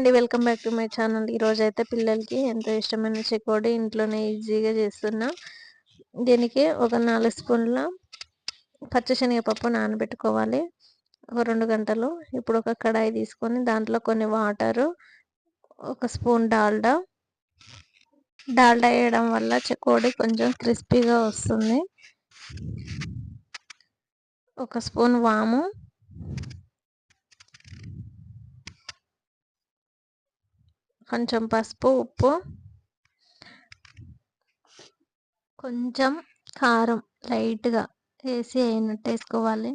అండి. Welcome back to my channel. ఈరోజు అయితే పిల్లలకి ఎంతో ఇష్టమైన చెకోడి ఇంట్లోనే ఈజీగా చేస్తున్నా. దీనికి ఒక నాలుగు స్పూన్ల పచ్చశనగపప్పు నానబెట్టుకోవాలి. ఒక రెండు గంటలు. ఇప్పుడు ఒక కడాయి తీసుకొని దాంట్లో కొన్ని వాటరు ఒక స్పూన్ డాల్డా. డాల్డా వేయడం వల్ల చెకోడి కొంచెం క్రిస్పీగా వస్తుంది. ఒక స్పూన్ వాము. కొంచెం పసుపు ఉప్పు కొంచెం కారం లైట్గా వేసి అయినట్టు వేసుకోవాలి.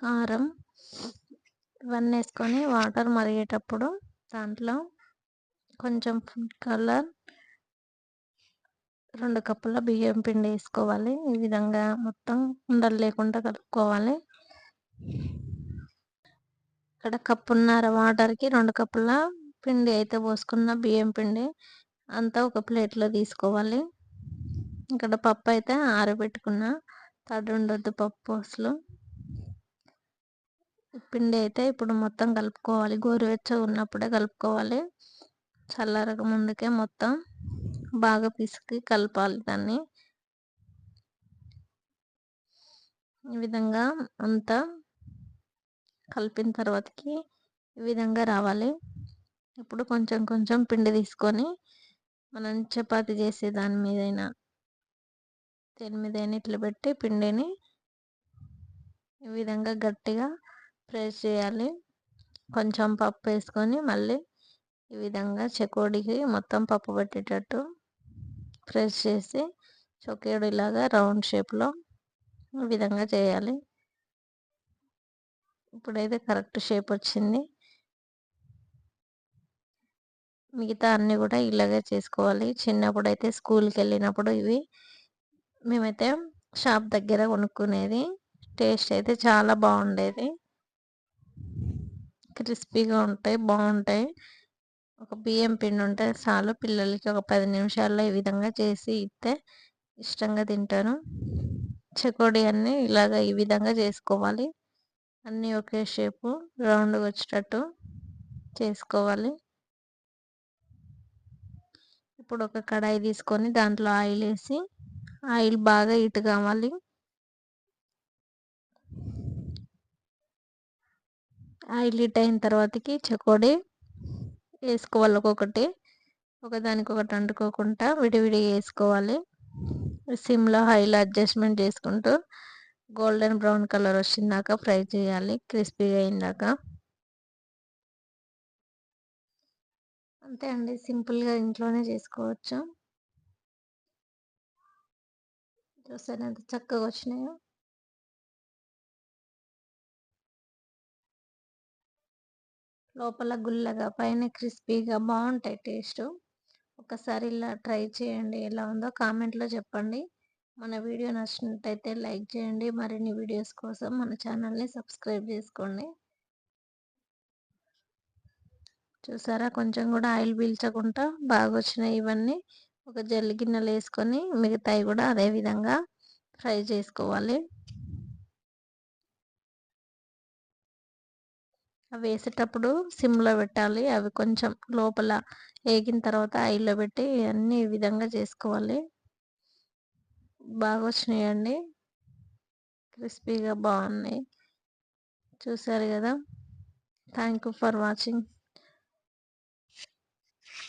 కారం ఇవన్నీ వేసుకొని వాటర్ మరిగేటప్పుడు దాంట్లో కొంచెం ఫుడ్ కలర్ రెండు కప్పుల బియ్యం పిండి వేసుకోవాలి. ఈ విధంగా మొత్తం ఉండలు లేకుండా కలుపుకోవాలి. ఇక్కడ కప్పున్నర వాటర్కి రెండు కప్పుల పిండి అయితే పోసుకున్న బియ్యం పిండి అంతా ఒక ప్లేట్లో తీసుకోవాలి. ఇక్కడ పప్పు అయితే ఆరబెట్టుకున్న తడి ఉండొద్దు పప్పు అసలు. పిండి అయితే ఇప్పుడు మొత్తం కలుపుకోవాలి. గోరువెచ్చ ఉన్నప్పుడే కలుపుకోవాలి. చల్లరక ముందుకే మొత్తం బాగా పిసికి కలపాలి దాన్ని. ఈ విధంగా అంతా కలిపిన తర్వాతకి ఈ విధంగా రావాలి. ఇప్పుడు కొంచెం కొంచెం పిండి తీసుకొని మనం చపాతి చేసే దాని మీదైనా దేని మీదైనా ఇట్లా పెట్టి పిండిని ఈ విధంగా గట్టిగా ప్రెస్ చేయాలి. కొంచెం పప్పు వేసుకొని మళ్ళీ ఈ విధంగా చెకోడికి మొత్తం పప్పు పెట్టేటట్టు ప్రెస్ చేసి చొకేడులాగా రౌండ్ షేప్లో ఈ విధంగా చేయాలి. ఇప్పుడైతే కరెక్ట్ షేప్ వచ్చింది. మిగతా అన్నీ కూడా ఇలాగే చేసుకోవాలి. చిన్నప్పుడు అయితే స్కూల్కి వెళ్ళినప్పుడు ఇవి మేమైతే షాప్ దగ్గర కొనుక్కునేది. టేస్ట్ అయితే చాలా బాగుండేది. క్రిస్పీగా ఉంటాయి బాగుంటాయి. ఒక బియ్యం పిండి ఉంటే చాలు పిల్లలకి ఒక పది నిమిషాల్లో ఈ విధంగా చేసి ఇస్తే ఇష్టంగా తింటాను చెకోడి అన్నీ ఇలాగ ఈ విధంగా చేసుకోవాలి. అన్నీ ఒకే షేపు రౌండ్గా వచ్చేటట్టు చేసుకోవాలి. ఇప్పుడు ఒక కడాయి తీసుకొని దాంట్లో ఆయిల్ వేసి ఆయిల్ బాగా ఇటు కావాలి. ఆయిల్ హీట్ అయిన తర్వాతకి చకోడి వేసుకోవాలి ఒక్కొక్కటి. ఒకదానికొకటి అంటుకోకుండా విడివిడిగా వేసుకోవాలి. సిమ్లో హైలో అడ్జస్ట్మెంట్ చేసుకుంటూ గోల్డెన్ బ్రౌన్ కలర్ వచ్చిందాక ఫ్రై చేయాలి క్రిస్పీగా అయిందాక. అంతే అండి. సింపుల్గా ఇంట్లోనే చేసుకోవచ్చు. చూసాను ఎంత చక్కగా వచ్చినాయో. లోపల గుల్లగా పైన క్రిస్పీగా బాగుంటాయి టేస్ట్. ఒకసారి ఇలా ట్రై చేయండి. ఎలా ఉందో కామెంట్లో చెప్పండి. మన వీడియో నచ్చినట్టయితే లైక్ చేయండి. మరిన్ని వీడియోస్ కోసం మన ఛానల్ని సబ్స్క్రైబ్ చేసుకోండి. చూసారా? కొంచెం కూడా ఆయిల్ పీల్చకుండా బాగా వచ్చినాయి ఇవన్నీ. ఒక జల్లి గిన్నెలు వేసుకొని మిగతాయి కూడా అదే విధంగా ఫ్రై చేసుకోవాలి. అవి వేసేటప్పుడు సిమ్లో పెట్టాలి. అవి కొంచెం లోపల వేగిన తర్వాత ఆయిల్లో పెట్టి అన్ని ఈ విధంగా చేసుకోవాలి. బాగా వచ్చినాయండి క్రిస్పీగా బాగున్నాయి. చూసారు కదా? Thank you for watching.